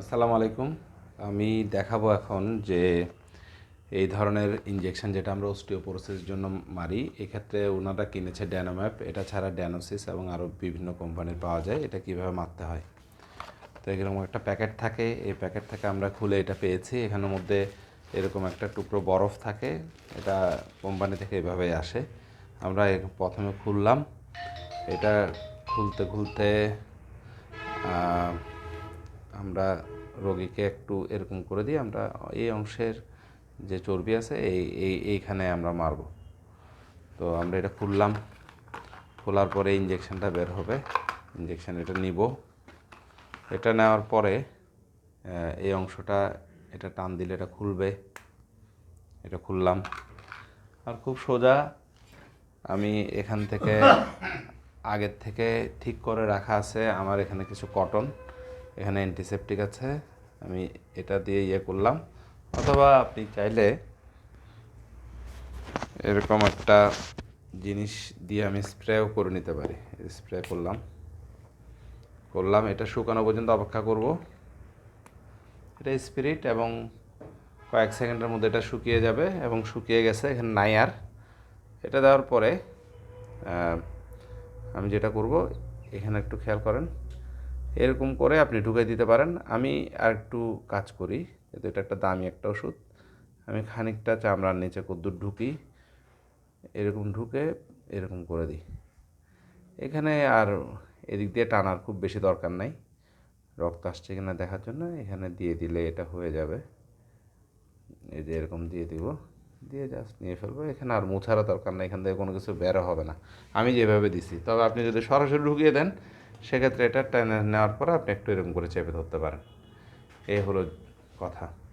আসসালামু আলাইকুম। আমি দেখাবো এখন যে এই ধরনের ইনজেকশন যেটা আমরা অস্টিওপোরোসিসের জন্য মারি, এক্ষেত্রে ওনারা কিনেছে ড্যানোম্যাপ এটা ছাড়া ড্যানোসিস এবং আরও বিভিন্ন কোম্পানির পাওয়া যায়। এটা কীভাবে মারতে হয়? তো এরকম একটা প্যাকেট থাকে। এই প্যাকেট থেকে আমরা খুলে এটা পেয়েছি। এখানের মধ্যে এরকম একটা টুকরো বরফ থাকে। এটা কোম্পানি থেকে এভাবেই আসে। আমরা প্রথমে খুললাম। এটা খুলতে খুলতে আমরা রোগীকে একটু এরকম করে দিই, আমরা এই অংশের যে চর্বি আছে, এই এই, এইখানে আমরা মারব। তো আমরা এটা খুললাম, খোলার পরে ইঞ্জেকশনটা বের হবে। ইঞ্জেকশন এটা নিব। এটা নেওয়ার পরে এই অংশটা এটা টান দিলে এটা খুলবে। এটা খুললাম। আর খুব সোজা আমি এখান থেকে আগের থেকে ঠিক করে রাখা আছে আমার এখানে কিছু কটন এখানে অ্যান্টিসেপটিক আছে, আমি এটা দিয়ে ইয়ে করলাম। অথবা আপনি চাইলে এরকম একটা জিনিস দিয়ে আমি স্প্রেও করে নিতে পারি। স্প্রে করলাম। করলাম, এটা শুকানো পর্যন্ত অপেক্ষা করব। এটা স্পিরিট এবং কয়েক সেকেন্ডের মধ্যে এটা শুকিয়ে যাবে এবং শুকিয়ে গেছে, এখানে নাই আর। এটা দেওয়ার পরে আমি যেটা করব, এখানে একটু খেয়াল করেন। এরকম করে আপনি ঢুকিয়ে দিতে পারেন। আমি আর একটু কাজ করি, যেহেতু এটা একটা দামি একটা ওষুধ। আমি খানিকটা চামড়ার নিচে কদ্দুর ঢুকি, এরকম ঢুকে এরকম করে দিই। এখানে আর এদিক দিয়ে টানার খুব বেশি দরকার নাই। রক্ত আসছে কিনা দেখার জন্য এখানে দিয়ে দিলে এটা হয়ে যাবে। এই যে এরকম দিয়ে দিব, দিয়ে জাস্ট নিয়ে ফেলব। এখানে আর মুছারও দরকার নেই, এখান থেকে কোনো কিছু বেরো হবে না। আমি যেভাবে দিছি, তবে আপনি যদি সরাসরি ঢুকিয়ে দেন সেক্ষেত্রে এটা টেনে নেওয়ার পর আপনি একটু এরকম করে চেপে ধরতে পারেন। এই হলো কথা।